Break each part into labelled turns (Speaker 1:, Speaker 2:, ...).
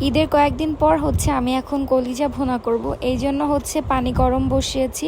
Speaker 1: ঈদের কয়েকদিন পর হচ্ছে আমি এখন কলিজা ভোনা করব। এই জন্য হচ্ছে পানি গরম বসিয়েছি।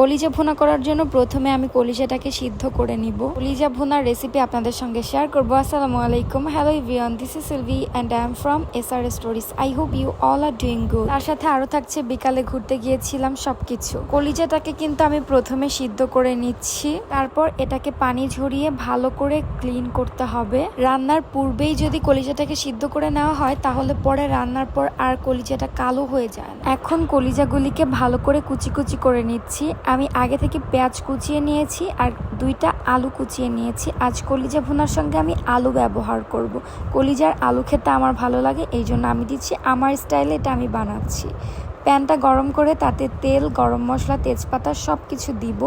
Speaker 1: কলিজা ভুনা করার জন্য প্রথমে আমি কলিজাটাকে সিদ্ধ করে নিব। কলিজা ভুনার রেসিপি আপনাদের সঙ্গে শেয়ার করব। আসসালামু আলাইকুম। Hello everyone this is Silvi and I am from S R stories I hope you all are doing good তার সাথে আরও থাকছে, বিকালে ঘুরতে গিয়েছিলাম সব কিছু কলিজাটাকে কিন্তু আমি প্রথমে সিদ্ধ করে নিচ্ছি। তারপর এটাকে পানি ঝরিয়ে ভালো করে ক্লিন করতে হবে। রান্নার পূর্বেই যদি কলিজাটাকে সিদ্ধ করে নেওয়া হয়, তাহলে পরে রান্নার পর আর কলিজাটা কালো হয়ে যায় এখন কলিজাগুলিকে ভালো করে কুচি কুচি করে নিচ্ছি। আমি আগে থেকে পেঁয়াজ কুচিয়ে নিয়েছি আর দুইটা আলু কুচিয়ে নিয়েছি। আজ কলিজা ভুনার সঙ্গে আমি আলু ব্যবহার করব। কলিজার আলু খেতে আমার ভালো লাগে এই জন্য আমি দিচ্ছি। আমার স্টাইলে এটা আমি বানাচ্ছি। প্যানটা গরম করে তাতে তেল, গরম মশলা, তেজপাতা সব কিছু দিব।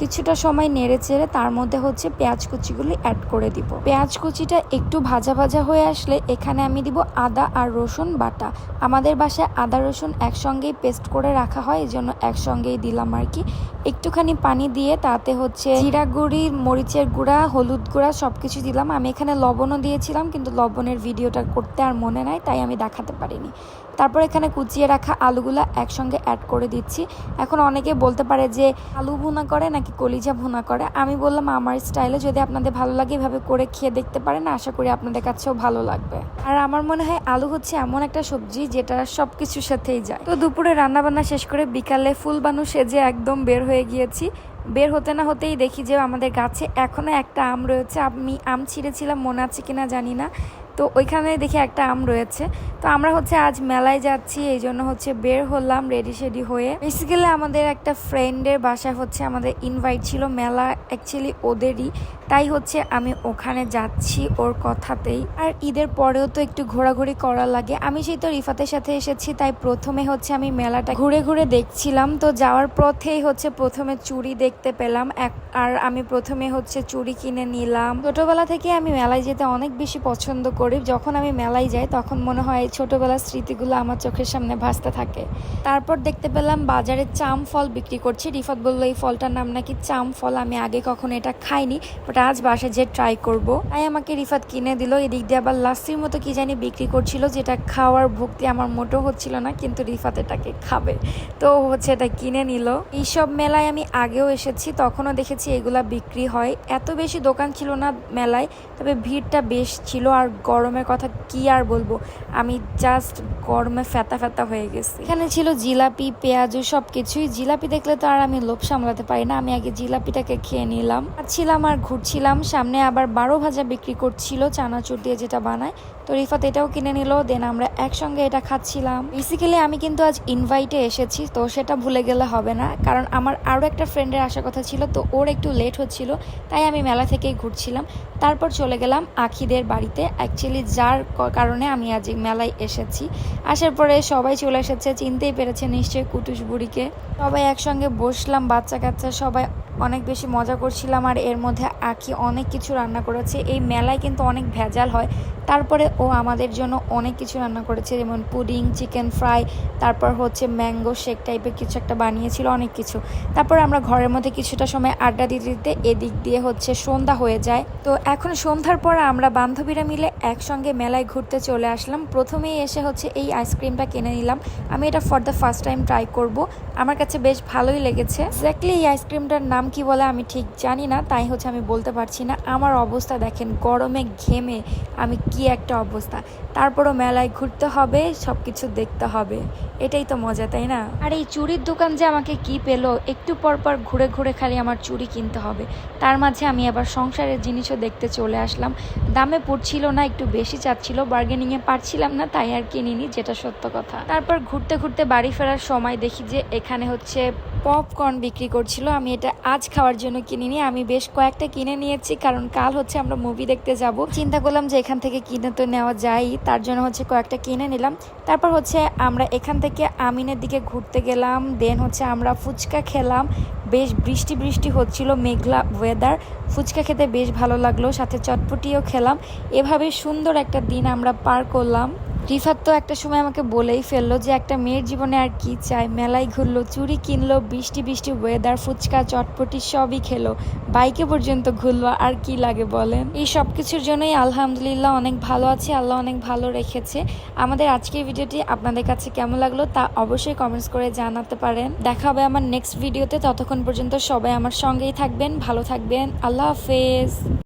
Speaker 1: কিছুটা সময় নেড়ে চেড়ে তার মধ্যে হচ্ছে পেঁয়াজ কুচিগুলি অ্যাড করে দিব। পেঁয়াজ কুচিটা একটু ভাজা ভাজা হয়ে আসলে এখানে আমি দিব আদা আর রসুন বাটা। আমাদের বাসায় আদা, রসুন একসঙ্গেই পেস্ট করে রাখা হয় এই জন্য একসঙ্গেই দিলাম আর কি। একটুখানি পানি দিয়ে তাতে হচ্ছে জিরা গুঁড়ি, মরিচের গুঁড়া, হলুদ গুঁড়া সব কিছু দিলাম। আমি এখানে লবণও দিয়েছিলাম, কিন্তু লবণের ভিডিওটা করতে আর মনে নাই, তাই আমি দেখাতে পারিনি। তারপর এখানে কুচিয়ে রাখা আলুগুলা একসঙ্গে অ্যাড করে দিচ্ছি। এখন অনেকে বলতে পারে যে, আলু ভুনা করে নাকি কলিজা ভুনা করে? আমি বললাম আমার স্টাইলে যদি আপনাদের ভালো লাগে এভাবে করে খেয়ে দেখতে পারেন, আশা করি আপনাদের কাছেও ভালো লাগবে। আর আমার মনে হয় আলু হচ্ছে এমন একটা সবজি যেটা সব কিছুর সাথেই যায়। তো দুপুরে রান্না বান্না শেষ করে বিকালে ফুল বানু সেজে একদম বের হয়ে গিয়েছি। বের হতে না হতেই দেখি যে আমাদের গাছে এখনও একটা আম রয়েছে। আমি আম ছিঁড়েছিলাম, মনে আছে কিনা জানি না। তো ওইখানে দেখি একটা আম রয়েছে। তো আমরা হচ্ছে আজ মেলায় যাচ্ছি, এই জন্য হচ্ছে বের হলাম রেডি শেডি হয়ে। বেসিক্যালি আমাদের একটা ফ্রেন্ডের বাসায় হচ্ছে আমাদের ইনভাইট ছিল, মেলা অ্যাকচুয়ালি ওদেরই। তাই হচ্ছে আমি ওখানে যাচ্ছি ওর কথাতেই। আর ঈদের পরেও তো একটু ঘোরাঘুরি করা লাগে। আমি সেই তো রিফাতের সাথে এসেছি, তাই প্রথমে হচ্ছে আমি মেলাটা ঘুরে ঘুরে দেখছিলাম। তো যাওয়ার পথেই হচ্ছে প্রথমে চুড়ি দেখতে পেলাম। এক- আর আমি প্রথমে হচ্ছে চুড়ি কিনে নিলাম। ছোটবেলা থেকে আমি মেলায় যেতে অনেক বেশি পছন্দ করি। যখন আমি মেলায় যাই, তখন মনে হয় ছোটবেলার স্মৃতিগুলো আমার চোখের সামনে ভাসতে থাকে। তারপর দেখতে পেলাম বাজারে চাম ফল বিক্রি করছে। রিফাত বলল, এই ফলটার নাম নাকি চাম ফল। আমি আগে কখনো এটা খাইনি বাট আজ বাসায় যে ট্রাই করব। তাই আমাকে রিফাত কিনে দিল। এদিক দিয়ে আবার লাস্সির মতো কি জানি বিক্রি করছিল, যেটা খাওয়ার ভক্তি আমার মোটেও হচ্ছিল না, কিন্তু রিফাত এটাকে খাবে। তো হচ্ছে এটা কিনে নিল। এইসব মেলায় আমি আগেও এসেছি, তখনও দেখেছি এগুলা বিক্রি হয়। এত বেশি দোকান ছিল না মেলায়, তবে ভিড়টা বেশ ছিল আর গরমের কথা কি আর বলব? আমি জাস্ট গরমে ফেতা ফেতা হয়ে গেছি। এখানে ছিল জিলাপি, পেঁয়াজু সব কিছুই জিলাপি দেখলে তো আর আমি লোভ সামলাতে পারি না। আমি আগে জিলাপিটাকে খেয়ে নিলাম। ছিলাম আর ঘুরছিলাম। সামনে আবার বারো ভাজা বিক্রি করছিল চানাচুর দিয়ে যেটা বানায়। তো রিফাত এটাও কিনে নিল। দেন আমরা একসঙ্গে এটা খাচ্ছিলাম। বেসিক্যালি আমি কিন্তু আজ ইনভাইটে এসেছি। তো সেটা ভুলে গেলে হবে না। কারণ আমার আরও একটা ফ্রেন্ডের আসার কথা ছিল। তো ওর একটু লেট হচ্ছিল। তাই আমি মেলা থেকেই ঘুরছিলাম। তারপর চলে গেলাম আখিদের বাড়িতে। অ্যাকচুয়ালি যার কারণে আমি আজ মেলায় এসেছি। আসার পরে সবাই চলে এসেছে, চিনতেই পেরেছে নিশ্চয়ই কুটুস বুড়িকে। সবাই একসঙ্গে বসলাম বাচ্চা কাচ্চা সবাই অনেক বেশি মজা করছিলাম আর এর মধ্যে আখি অনেক কিছু রান্না করেছে। এই মেলায় কিন্তু অনেক ভেজাল হয়। তারপরে ও আমাদের জন্য অনেক কিছু রান্না করেছে, যেমন পুডিং, চিকেন ফ্রাই, তারপর হচ্ছে ম্যাঙ্গো শেক টাইপের কিছু একটা বানিয়েছিল, অনেক কিছু। তারপর আমরা ঘরের মধ্যে কিছুটা সময় আড্ডা দিতে দিতে এদিক দিয়ে হচ্ছে সন্ধ্যা হয়ে যায়। তো এখন সন্ধ্যার পর আমরা বান্ধবীরা মিলে একসঙ্গে মেলায় ঘুরতে চলে আসলাম। প্রথমেই এসে হচ্ছে এই আইসক্রিমটা কিনে নিলাম। আমি এটা for the first time try করব। আমার কাছে বেশ ভালোই লেগেছে। এক্স্যাক্টলি এই আইসক্রিমটার নাম কি বলে আমি ঠিক জানি না, তাই হচ্ছে আমি বলতে পারছি না। আমার অবস্থা দেখেন, গরমে ঘেমে আমি কি একটা অবস্থা। তারপরও মেলায় ঘুরতে হবে সব কিছু দেখতে হবে। এটাই তো মজা, তাই না? আর এই চুড়ির দোকান যে আমাকে কি পেল, একটু পর পর ঘুরে ঘুরে খালি আমার চুড়ি কিনতে হবে। তার মাঝে আমি আবার সংসারের জিনিসও দেখতে চলে আসলাম। দামে পড়ছিল না, একটু বেশি চাচ্ছিল বার্গেনিংয়ে পারছিলাম না, তাই আর কিনিনি, যেটা সত্য কথা। তারপর ঘুরতে ঘুরতে বাড়ি ফেরার সময় দেখি যে এখানে হচ্ছে পপকর্ন বিক্রি করছিল। আমি এটা আজ খাওয়ার জন্য কিনিনি। আমি বেশ কয়েকটা কিনে নিয়েছি, কারণ কাল হচ্ছে আমরা মুভি দেখতে যাব। চিন্তা করলাম যে এখান থেকে কিনে তো নেওয়া যায় তার জন্য হচ্ছে কয়েকটা কিনে নিলাম। তারপর হচ্ছে আমরা এখান থেকে আমিনের দিকে ঘুরতে গেলাম দেন হচ্ছে আমরা ফুচকা খেলাম। বেশ বৃষ্টি বৃষ্টি হচ্ছিল, মেঘলা ওয়েদার ফুচকা খেতে বেশ ভালো লাগল, সাথে চটপটিও খেলাম। এভাবে সুন্দর একটা দিন আমরা পার করলাম। রিফাত তো একটা সময় আমাকে বলেই ফেলল যে একটা মেয়ের জীবনে আর কি চায় মেলায় ঘুরলো, চুরি কিনলো, বৃষ্টি বৃষ্টি ওয়েদার ফুচকা, চটপটি সবই খেলো। বাইকে পর্যন্ত ঘুরলো, আর কি লাগে বলেন? এই সব কিছুর জন্যই আলহামদুলিল্লাহ অনেক ভালো আছে, আল্লাহ অনেক ভালো রেখেছে। আমাদের আজকের ভিডিওটি আপনাদের কাছে কেমন লাগল তা অবশ্যই কমেন্টস করে জানাতে পারেন। দেখা হবে আমার নেক্সট ভিডিওতে ততক্ষণ পর্যন্ত সবাই আমার সঙ্গেই থাকবেন, ভালো থাকবেন। আল্লাহ হাফেজ।